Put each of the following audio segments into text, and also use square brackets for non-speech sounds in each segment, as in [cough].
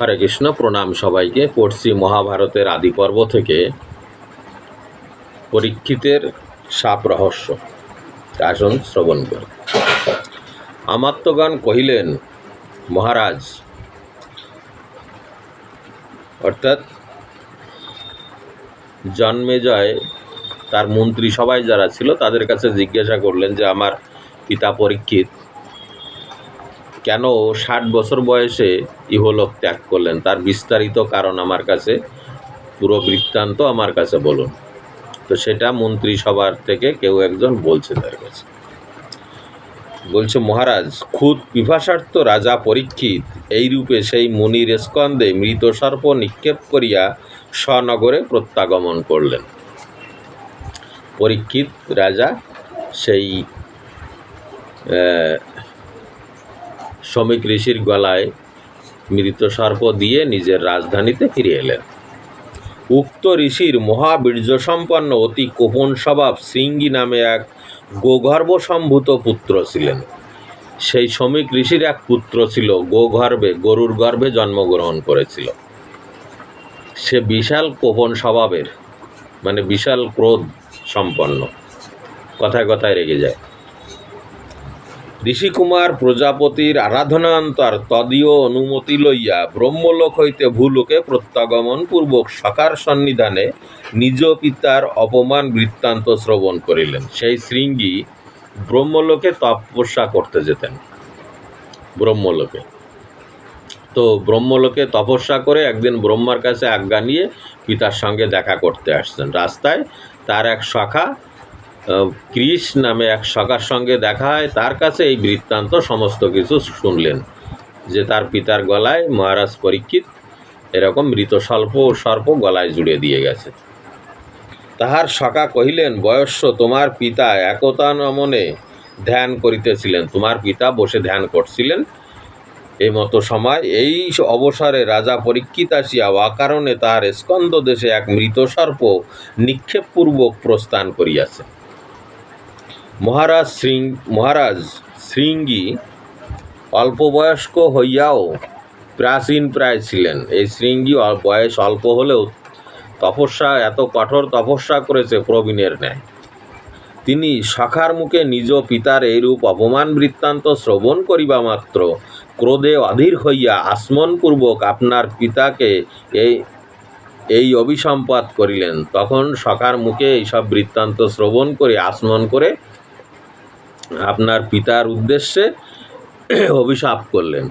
হরে কৃষ্ণ, প্রণাম সবাইকে। পড়ছি মহাভারতের আদি পর্ব থেকে। পরীক্ষিতের সাপ রহস্য। আসন শ্রবণ করে। আমাত্মগণ কহিলেন, মহারাজ, অর্থাৎ জন্মেজয় তার মন্ত্রী সবাই যারা ছিল, তাদের কাছে জিজ্ঞাসা করলেন যে, আমার পিতা পরীক্ষিত কেন ষাট বছর বয়সে ইহলোক ত্যাগ করলেন? তার বিস্তারিত কারণ আমার কাছে, পুরো বৃত্তান্ত আমার কাছে বলুন। তো সেটা মন্ত্রী সভার থেকে কেউ একজন বলছে তার কাছে। বলছে, মহারাজ, খুদ পিপাসার্থ রাজা পরীক্ষিত। এই রূপে সেই মুনির স্কন্দে মৃত সর্প নিক্ষেপ করিয়া স্বনগরে প্রত্যাগমন করলেন। পরীক্ষিত রাজা সেই শ্রমিক ঋষির গলায় মৃত সর্প দিয়ে নিজের রাজধানীতে ফিরে এলেন। উক্ত ঋষির মহাবীর্য সম্পন্ন অতি কোপন স্বভাব সিঙ্গি নামে এক গোগর্ভ সম্ভূত পুত্র ছিলেন। সেই শ্রমিক ঋষির এক পুত্র ছিল গোগর্ভে, গরুর গর্ভে জন্মগ্রহণ করেছিল। সে বিশাল কোপন স্বভাবের মানে বিশাল ক্রোধ সম্পন্ন। কথায় কথায় রেগে যায়। ঋষিকুমার প্রজাপতির আরাধনান্তর তদীয় অনুমতি লইয়া ব্রহ্মলোক হইতে ভূলোকে প্রত্যাগমন পূর্বক সকার সন্নিধানে নিজ পিতার অপমান বৃত্তান্ত শ্রবণ করিলেন। সেই শৃঙ্গি ব্রহ্মলোকে তপস্যা করতে যেতেন। ব্রহ্মলোকে। তো ব্রহ্মলোকে তপস্যা করে একদিন ব্রহ্মার কাছে আজ্ঞা নিয়ে পিতার সঙ্গে দেখা করতে আসছেন। রাস্তায় তার এক শাখা কৃষ নামে এক সখার সঙ্গে দেখা হয়, তার কাছে এই বৃত্তান্ত সমস্ত কিছু শুনলেন। যে তার পিতার গলায় মহারাজ পরীক্ষিত, এরকম মৃত সর্প সর্প গলায় জুড়ে দিয়ে গেছে। তাহার সখা কহিলেন, বয়স্য, তোমার পিতা একতা নমনে ধ্যান করিতেছিলেন। তোমার পিতা বসে ধ্যান করছিলেন। এই মতো সময় এই অবসরে রাজা পরীক্ষিত আসিয়া অকারণে তাহার স্কন্দ দেশে এক মৃত সর্প নিক্ষেপপূর্বক প্রস্থান করিয়াছে। মহারাজ শৃং মহারাজ শৃঙ্গী অল্প বয়স্ক হইয়াও প্রাচীন প্রায় ছিলেন। এই শৃঙ্গী বয়স অল্প হলেও তপস্যা, এত কঠোর তপস্যা করেছে প্রবীণের ন্যায়। তিনি সখার মুখে নিজ পিতার এইরূপ অপমান বৃত্তান্ত শ্রবণ করিবা মাত্র ক্রোধে অধীর হইয়া আসমনপূর্বক আপনার পিতাকে এই এই অভিসম্পাত করিলেন। তখন সখার মুখে এইসব বৃত্তান্ত শ্রবণ করে আসমন করে আপনার পিতার উদ্দেশ্যে অভিশাপ করলেন।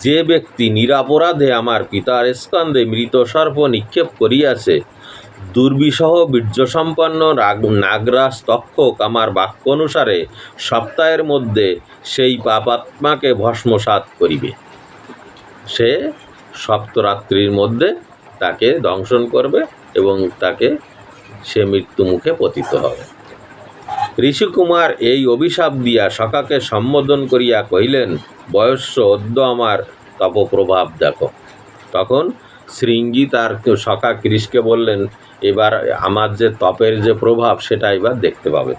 যে ব্যক্তি নিরাপরাধে আমার পিতার স্কন্ধে মৃত সর্প নিক্ষেপ করিয়াছে দুর্বিসহ বীর্যসম্পন্ন রাগ, নাগরাজ তক্ষক আমার বাক্য অনুসারে সপ্তাহের মধ্যে সেই পাপাত্মাকে ভস্মসাৎ করিবে। সে সপ্তরাত্রির মধ্যে তাকে দংশন করবে এবং তাকে সে মৃত্যু মুখে পতিত হবে। ঋষিকুমার এই অভিশাপ দিয়া সখাকে সম্বোধন করিয়া কহিলেন, বয়স্য অদ্য আমার তপপ্রভাব দেখো। তখন শৃঙ্গী তার সখা কৃষকে বললেন, এবার আমার যে তপের যে প্রভাব, সেটা এবার দেখতে পাবে।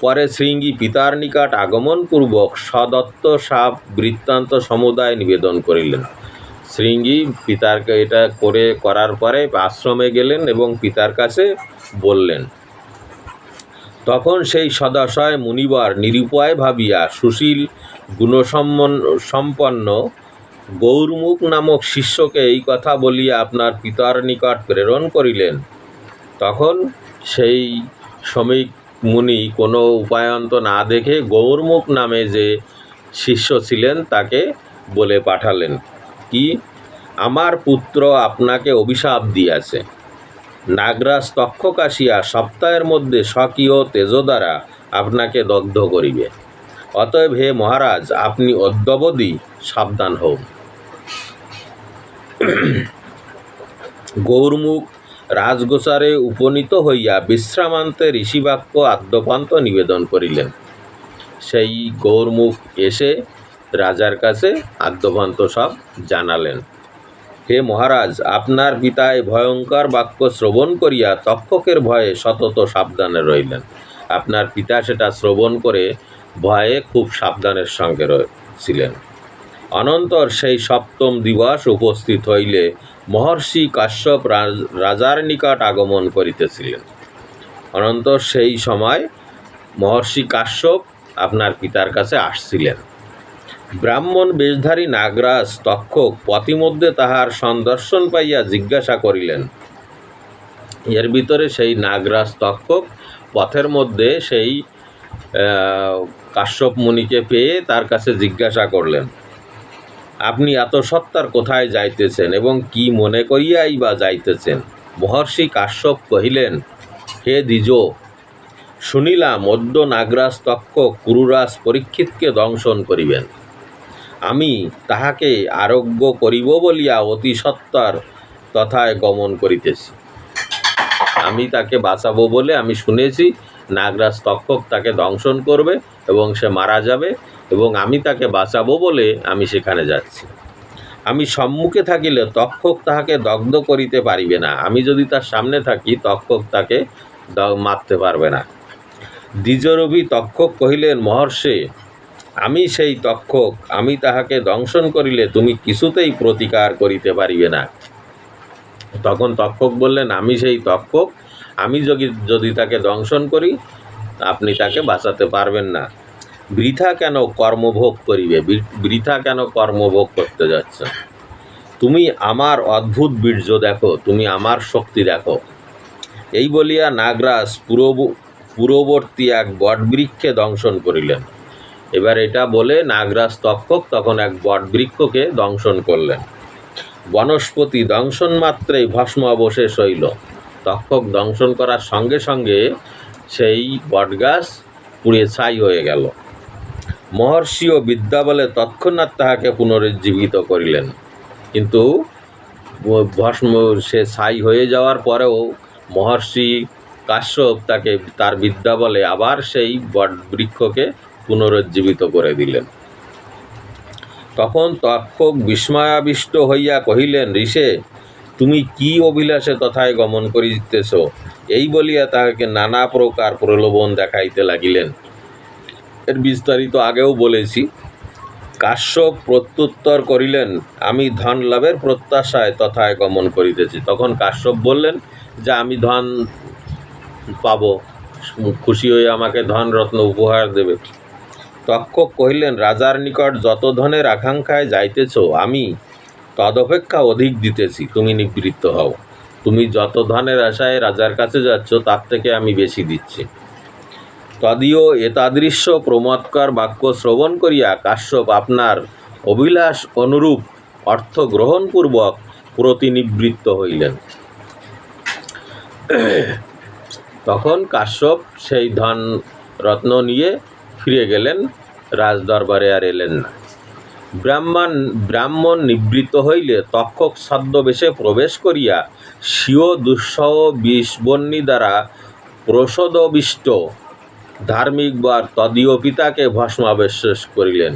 পরে শৃঙ্গী পিতার নিকট আগমনপূর্বক সদত্ত সাপ বৃত্তান্ত সমুদায় নিবেদন করিলেন। শৃঙ্গী পিতারকে এটা করে করার পরে আশ্রমে গেলেন এবং পিতার কাছে বললেন তখন সেই সদাশয় মুনিবার নিরুপায় ভাবিয়া, সুশীল গুণসম্মন, সম্পন্ন গৌরমুখ নামক শিষ্যকে এই কথা বলিয়া আপনার পিতার নিকট প্রেরণ করিলেন। তখন সেই শ্রমিক মুনি কোনো উপায়ন্ত না দেখে গৌরমুখ নামে যে শিষ্য ছিলেন তাকে বলে পাঠালেন, কি? আমার পুত্র আপনাকে অভিশাপ দিয়াছে। নাগরাজ তক্ষক আসিয়া সপ্তাহের মধ্যে স্বকীয় তেজ দ্বারা আপনাকে দগ্ধ করিবে। অতএব হে মহারাজ, আপনি অদ্যবধি সাবধান হন গৌরমুখ রাজগোচারে উপনীত হইয়া বিশ্রামান্তে ঋষিবাক্য আদ্যপান্ত নিবেদন করিলেন। সেই গৌরমুখ এসে রাজার কাছে আদ্যপান্ত সব জানালেন। হে মহারাজ, আপনার পিতায় ভয়ঙ্কর বাক্য শ্রবণ করিয়া তক্ষকের ভয়ে সতত সাবধানে রইলেন। আপনার পিতা সেটা শ্রবণ করে ভয়ে খুব সাবধানের সঙ্গে ছিলেন অনন্তর সেই সপ্তম দিবস উপস্থিত হইলে মহর্ষি কাশ্যপ রাজ- রাজার নিকট আগমন করিতেছিলেন। অনন্তর সেই সময় মহর্ষি কাশ্যপ আপনার পিতার কাছে আসছিলেন। ব্রাহ্মণ বেশধারী নাগরাজ তক্ষক পথিমধ্যে তাহার সন্দর্শন পাইয়া জিজ্ঞাসা করিলেন, এর ভিতরে সেই নাগরাজ তক্ষক পথের মধ্যে সেই কাশ্যপ মুনিকে পেয়ে তার কাছে জিজ্ঞাসা করলেন, আপনি এত সত্তার কোথায় যাইতেছেন এবং কি মনে করিয়াই বা যাইতেছেন? মহর্ষি কাশ্যপ কহিলেন, হে দ্বিজ, শুনিলাম অদ্য নাগরাজ তক্ষক কুরুরাজ পরীক্ষিতকে দংশন করিবেন। আমি তাহাকে আরোগ্য করিব বলিয়া অতি সত্তার তথায় গমন করিতেছি। আমি তাকে বাঁচাবো বলে আমি শুনেছি, নাগরাজ তক্ষক তাকে দংশন করবে এবং সে মারা যাবে এবং আমি তাকে বাঁচাবো বলে আমি সেখানে যাচ্ছি। আমি সম্মুখে থাকিলে তক্ষক তাহাকে দগ্ধ করিতে পারিবে না। আমি যদি তার সামনে থাকি, তক্ষক তাকে মারতে পারবে না। দ্বিজরবি তক্ষক কহিলেন, মহর্ষে আমি সেই তক্ষক, আমি তাহাকে দংশন করিলে তুমি কিছুতেই প্রতিকার করিতে পারিবে না। তখন তক্ষক বললেন, আমি সেই তক্ষক, আমি যদি যদি তাকে দংশন করি, আপনি তাকে বাঁচাতে পারবেন না। বৃথা কেন কর্মভোগ করিবে? বৃথা কেন কর্মভোগ করতে যাচ্ছ? তুমি আমার অদ্ভুত বীর্য দেখো, তুমি আমার শক্তি দেখো। এই বলিয়া নাগরাজ পূর্ব পূর্ববর্তী এক বটবৃক্ষে দংশন করিলেন। এবার এটা বলে নাগরাজ তক্ষক তখন এক বটবৃক্ষকে দংশন করলেন। বনস্পতি দংশন মাত্রেই ভস্ম অবশেষ হইল। তক্ষক দংশন করার সঙ্গে সঙ্গে সেই বটগাছ পুড়ে ছাই হয়ে গেল। মহর্ষি ও বিদ্যা বলে তৎক্ষণাৎ তাহাকে পুনরুজ্জীবিত করিলেন। কিন্তু ভস্ম সে ছাই হয়ে যাওয়ার পরেও মহর্ষি কাশ্যপ তাকে তার বিদ্যা বলে আবার সেই বট বৃক্ষকে পুনরুজ্জীবিত করে দিলেন। তখন তক্ষক বিস্ময়াবিষ্ট হইয়া কহিলেন, ঋষে, তুমি কি অভিলাষে তথায় গমন করিতেছ? এই বলিয়া তাহাকে নানা প্রকার প্রলোভন দেখাইতে লাগিলেন। এর বিস্তারিত আগেও বলেছি। কাশ্যপ প্রত্যুত্তর করিলেন, আমি ধন লাভের প্রত্যাশায় তথায় গমন করিতেছি। তখন কাশ্যপ বললেন, যে আমি ধন পাব, খুশি হয়ে আমাকে ধন রত্ন উপহার দেবে। তক্ষক কহিলেন, রাজার নিকট যত ধনের আকাঙ্ক্ষায় যাইতেছ, আমি তদপেক্ষা অধিক দিতেছি, তুমি নিবৃত্ত হও। তুমি যত ধনের আশায় রাজার কাছে যাচ্ছ, তার থেকে আমি বেশি দিচ্ছি। তদীয় এতাদৃশ্য প্রমোদকর বাক্য শ্রবণ করিয়া কাশ্যপ আপনার অভিলাষ অনুরূপ অর্থ গ্রহণপূর্বক প্রতিনিবৃত্ত হইলেন। তখন কাশ্যপ সেই ধন রত্ন নিয়ে ফিরে গেলেন, রাজদরবারে আর এলেন না। ব্রাহ্মণ ব্রাহ্মণ নিবৃত্ত হইলে তক্ষক ছদ্মবেশে প্রবেশ করিয়া স্বীয় দুঃসহ বিষবন্যী দ্বারা প্রসদবিষ্ট ধার্মিক বার তদীয় পিতাকে ভস্মাবেশেষ করিলেন।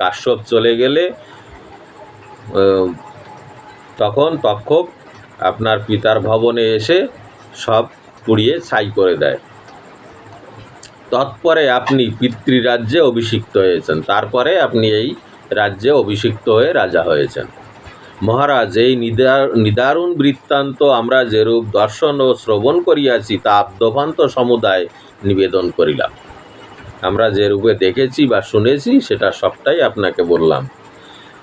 কাশ্যপ চলে গেলে তখন তক্ষক আপনার পিতার ভবনে এসে সব পুড়িয়ে ছাই করে দেয়। তৎপরে আপনি পিতৃরাজ্যে অভিষিক্ত হয়েছেন। তারপরে আপনি এই রাজ্যে অভিষিক্ত হয়ে রাজা হয়েছেন। মহারাজ, এই নিদার- নিদারুণ বৃত্তান্ত আমরা যেরূপ দর্শন ও শ্রবণ করিয়াছি, তা আদ্যপান্ত সমুদায় নিবেদন করিলাম। আমরা যে রূপে দেখেছি বা শুনেছি, সেটা সবটাই আপনাকে বললাম।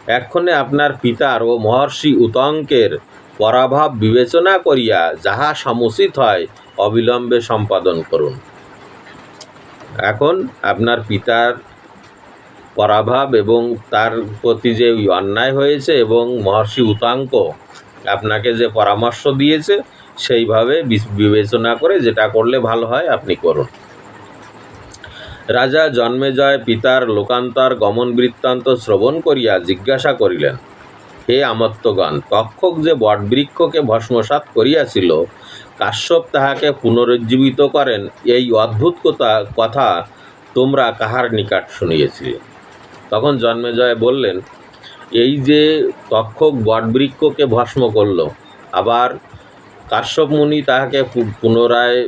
এক্ষণে আপনার পিতার ও মহর্ষি উতঙ্কের পরাভাব বিবেচনা করিয়া যাহা সমুচিত হয়, অবিলম্বে সম্পাদন করুন। এখন আপনার পিতার পরাভাব এবং তার প্রতি যে অন্যায় হয়েছে এবং মহর্ষি উতাঙ্ক আপনাকে যে পরামর্শ দিয়েছে, সেইভাবে বিবেচনা করে যেটা করলে ভালো হয় আপনি করুন। রাজা জন্মেজয় পিতার লোকান্তর গমন বৃত্তান্ত শ্রবণ করিয়া জিজ্ঞাসা করিলেন, হে আমত্তগণ তক্ষক যে বটবৃক্ষকে ভস্মসাৎ করিয়াছিল কাশ্যপ তাহাকে পুনরুজ্জীবিত করেন। এই অদ্ভুত কথা তোমরা কাহার নিকট শুনিয়েছিলে? তখন জন্মেজয় বললেন, এই যে তক্ষক বটবৃক্ষকে ভস্ম করল, আবার কাশ্যপ মুনি তাহাকে পুনরায়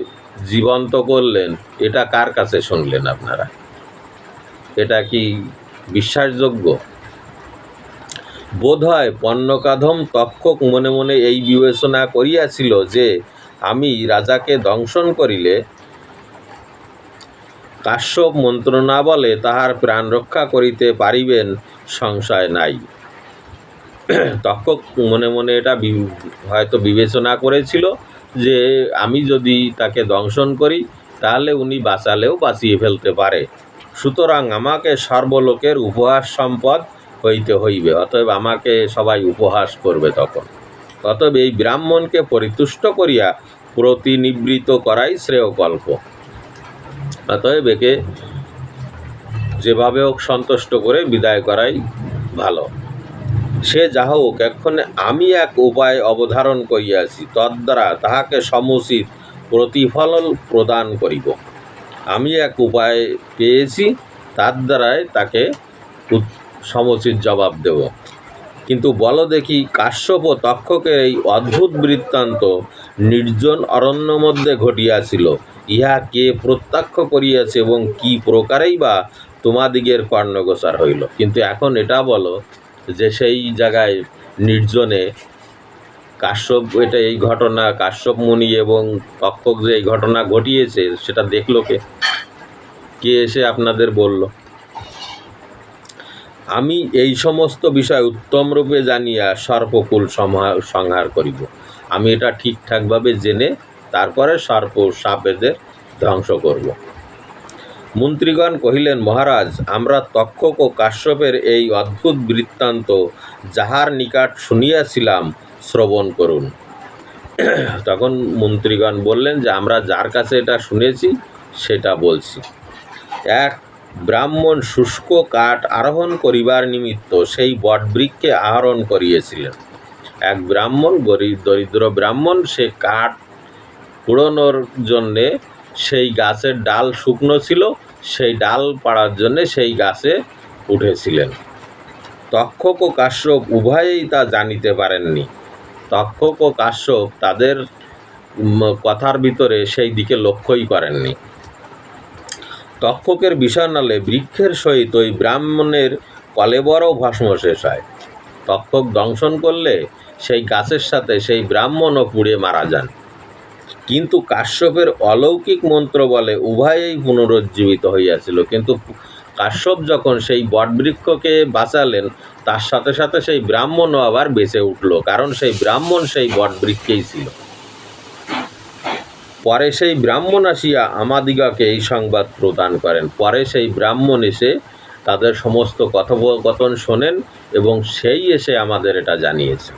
জীবন্ত করলেন, এটা কার কাছে শুনলেন আপনারা? এটা কি বিশ্বাসযোগ্য? বোধ হয় পণ্যকাধম তক্ষক মনে মনে এই বিবেচনা করিয়াছিল যে আমি রাজাকে দংশন করিলে কাশ্যপ মন্ত্রণা বলে তাহার প্রাণ রক্ষা করিতে পারিবেন সংশয় নাই। তক্ষক মনে মনে এটা হয়তো বিবেচনা করেছিল যে আমি যদি তাকে দংশন করি, তাহলে উনি বাঁচালেও বাঁচিয়ে ফেলতে পারে। সুতরাং আমাকে সর্বলোকের উপহাস সম্পদ হইতে হইবে, অতএব আমাকে সবাই উপহাস করবে তখন। অতএব এই ব্রাহ্মণকে পরিতুষ্ট করিয়া প্রতিনিবৃত করাই শ্রেয়কল্প অতএব একে যেভাবে হোক সন্তুষ্ট করে বিদায় করাই ভালো। সে যাহা হোক, এক্ষণে আমি এক উপায় অবধারণ করিয়াছি, তদ্বারা তাহাকে সমুচিত প্রতিফলন প্রদান করিব। আমি এক উপায় পেয়েছি তার দ্বারাই তাকে সমুচিত জবাব দেব। কিন্তু বলো দেখি কাশ্যপ ও তক্ষকের এই অদ্ভুত বৃত্তান্ত নির্জন অরণ্য মধ্যে ঘটিয়াছিল। ইহা কে প্রত্যক্ষ করিয়াছে এবং কি প্রকারেই বা তোমাদিগের কর্ণগোচার হইল। কিন্তু এখন এটা বলো যে সেই জায়গায় নির্জনে কাশ্যপ, এটা এই ঘটনা, কাশ্যপ মুনি এবং তক্ষক যে এই ঘটনা ঘটিয়েছে, সেটা দেখল কে? কে এসে আপনাদের বলল? আমি এই সমস্ত বিষয় উত্তম রূপে জানিয়া সর্পকুল সংহার করিব। আমি এটা ঠিকঠাকভাবে জেনে তারপরে সর্প সাপেদের ধ্বংস করব। মন্ত্রীগণ কহিলেন, মহারাজ, আমরা তক্ষক ও কাশ্যপের এই অদ্ভুত বৃত্তান্ত যাহার নিকট শুনিয়াছিলাম, শ্রবণ করুন। [clears throat] তখন মন্ত্রীগণ বললেন যে, আমরা যার কাছে এটা শুনেছি, সেটা বলছি। এক ব্রাহ্মণ শুষ্ক কাঠ আরোহণ করিবার নিমিত্ত সেই বটবৃক্ষে আহরণ করিয়েছিলেন। এক ব্রাহ্মণ, গরিব, দরিদ্র ব্রাহ্মণ, সে কাঠ কুড়োনোর জন্যে সেই গাছের ডাল শুকনো ছিল, সেই ডাল পাড়ার জন্যে সেই গাছে উঠেছিলেন। তক্ষক ও কাশ্যপ উভয়েই তা জানিতে পারেননি। তক্ষক ও কাশ্যপ তাদের কথার ভিতরে সেই দিকে লক্ষ্যই করেননি। তক্ষকের বিষানালে বৃক্ষের সহিত ওই ব্রাহ্মণের কলেবরও ভস্ম শেষ হয়। তক্ষক দংশন করলে সেই গাছের সাথে সেই ব্রাহ্মণও পুড়ে মারা যান। কিন্তু কাশ্যপের অলৌকিক মন্ত্র বলে উভয়েই পুনরুজ্জীবিত হইয়াছিল। কিন্তু কাশ্যপ যখন সেই বটবৃক্ষকে বাঁচালেন, তার সাথে সাথে সেই ব্রাহ্মণও আবার বেঁচে উঠল, কারণ সেই ব্রাহ্মণ সেই বটবৃক্ষেই ছিল। পরে সেই ব্রাহ্মণ আসিয়া আমাদিগকে এই সংবাদ প্রদান করেন। পরে সেই ব্রাহ্মণ এসে তাদের সমস্ত কথোপকথন শোনেন এবং সেই এসে আমাদের এটা জানিয়েছে।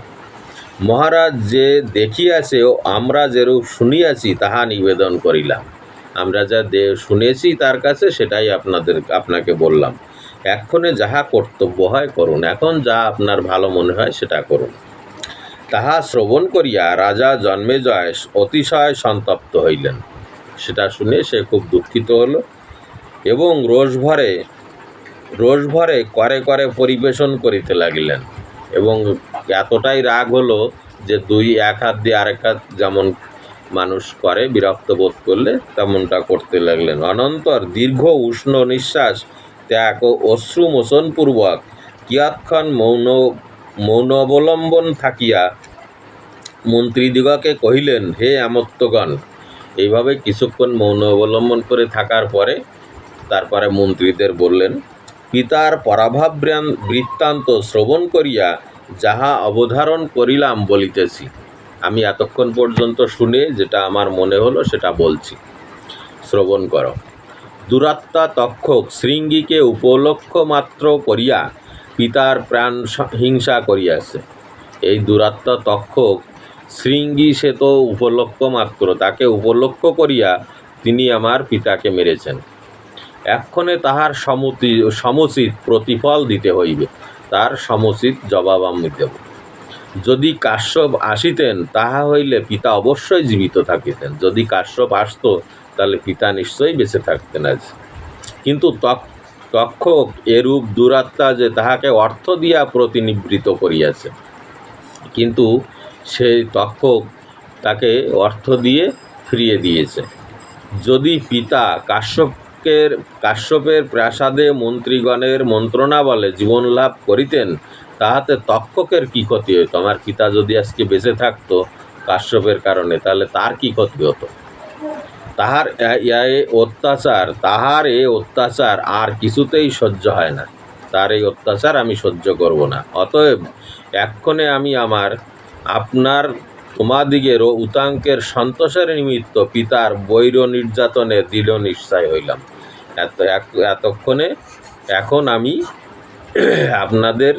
মহারাজ যে দেখিয়াছে ও আমরা যেরূপ শুনিয়াছি, তাহা নিবেদন করিলাম। আমরা যা দে, শুনেছি তার কাছে, সেটাই আপনাদের, আপনাকে বললাম। এক্ষণে যাহা কর্তব্য হয় করুন। এখন যা আপনার ভালো মনে হয়, সেটা করুন। তাহা শ্রবণ করিয়া রাজা জন্মেজয় অতিশয় সন্তপ্ত হইলেন। সেটা শুনে সে খুব দুঃখিত হলো এবং রোষভরে রোষভরে করে করে পরিবেশন করিতে লাগিলেন এবং এতটাই রাগ হলো যে দুই এক হাত দিয়ে আরেক হাত যেমন মানুষ করে, বিরক্ত বোধ করলে তেমনটা করতে লাগলেন। অনন্তর দীর্ঘ উষ্ণ নিঃশ্বাস ত্যাগ ও অশ্রু মোচনপূর্বক কিয়ৎক্ষণ মৌন মৌন অবলম্বন থাকিয়া মন্ত্রীদিগকে কহিলেন, হে আমত্তগণ, এইভাবে কিছুক্ষণ মৌন অবলম্বন করে থাকার পরে তারপরে মন্ত্রীদের বললেন, পিতার পরাভাব বৃত্তান্ত শ্রবণ করিয়া যাহা অবধারণ করিলাম বলিতেছি। আমি এতক্ষণ পর্যন্ত শুনে যেটা আমার মনে হলো সেটা বলছি। শ্রবণ করো। দুরাত্মা তক্ষক শৃঙ্গীকে উপলক্ষ মাত্র করিয়া পিতার প্রাণ হিংসা করিয়াছে। এই দুরাত্মা তক্ষক শৃঙ্গী সে তো উপলক্ষ মাত্র। তাকে উপলক্ষ করিয়া তিনি আমার পিতাকে মেরেছেন। এক্ষণে তাহার সমতি, সমুচিত প্রতিফল দিতে হইবে। তার সমুচিত জবাব আমি দেব। যদি কাশ্যপ আসিতেন, তাহা হইলে পিতা অবশ্যই জীবিত থাকিতেন। যদি কাশ্যপ আসত, তাহলে পিতা নিশ্চয়ই বেঁচে থাকতেন আজ। কিন্তু তক- তক্ষক এরূপ দুরাত্মা যে তাহাকে অর্থ দিয়া প্রতিনিবৃত করিয়াছে। কিন্তু সেই তক্ষক তাকে অর্থ দিয়ে ফিরিয়ে দিয়েছে। যদি পিতা কাশ্যপের কাশ্যপের প্রাসাদে মন্ত্রীগণের মন্ত্রণা বলে জীবন লাভ করিতেন, তাহাতে তক্ষকের কি ক্ষতি হতো আমার পিতা যদি আজকে বেঁচে থাকতো কাশ্যপের কারণে, তাহলে তার কি ক্ষতি হতো? তাহার, এ- অত্যাচার, তাহার এ অত্যাচার আর কিছুতেই সহ্য হয় না। তার এই অত্যাচার আমি সহ্য করব না। অতএব এক্ষণে আমি আমার, আপনার তোমাদিগেরও উতাঙ্কের সন্তোষের নিমিত্ত পিতার বৈর নির্যাতনে দৃঢ় নিশ্চয় হইলাম। এত, এতক্ষণে এখন আমি আপনাদের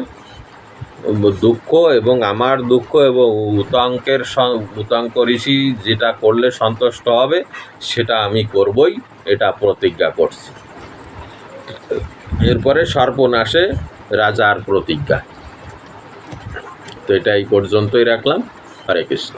দুঃখ এবং আমার দুঃখ এবং উতাঙ্কের উতাঙ্ক ঋষি যেটা করলে সন্তুষ্ট হবে, সেটা আমি করবই, এটা প্রতিজ্ঞা করছি। এরপরে সর্বনাশে রাজার প্রতিজ্ঞা। তো এটা এই পর্যন্তই রাখলাম। হরে কৃষ্ণ।